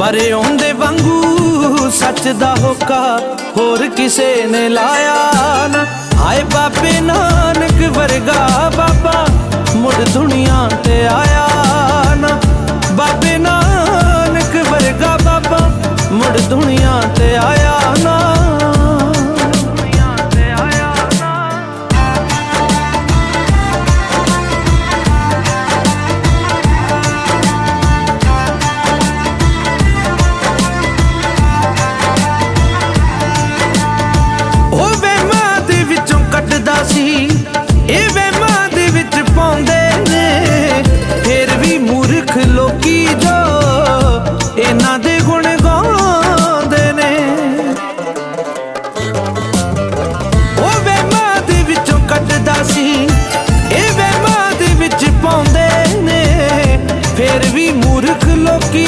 ਪਰ ਉਹਦੇ ਵਾਂਗੂ ਸੱਚ ਦਾ ਹੋਕਾ ਹੋਰ ਕਿਸੇ ਨੇ ਲਾਇਆ ਨਾ। ਹਾਏ ਬਾਬੇ ਨਾਨਕ ਵਰਗਾ ਬਾਬਾ ਮੁੜ ਦੁਨੀਆ ਤੇ ਆਇਆ। ਲੋਕੀ ਜੋ ਇਹਨਾਂ ਦੇ ਗੁਣ ਗਾਉਂਦੇ ਨੇ। ਉਹ ਵਹਿਮਾਂ ਦੇ ਵਿੱਚੋਂ ਕੱਢਦਾ ਸੀ, ਇਹ ਵਹਿਮਾਂ ਦੇ ਵਿੱਚ ਪਾਉਂਦੇ ਨੇ। ਫਿਰ ਵੀ ਮੂਰਖ ਲੋਕੀ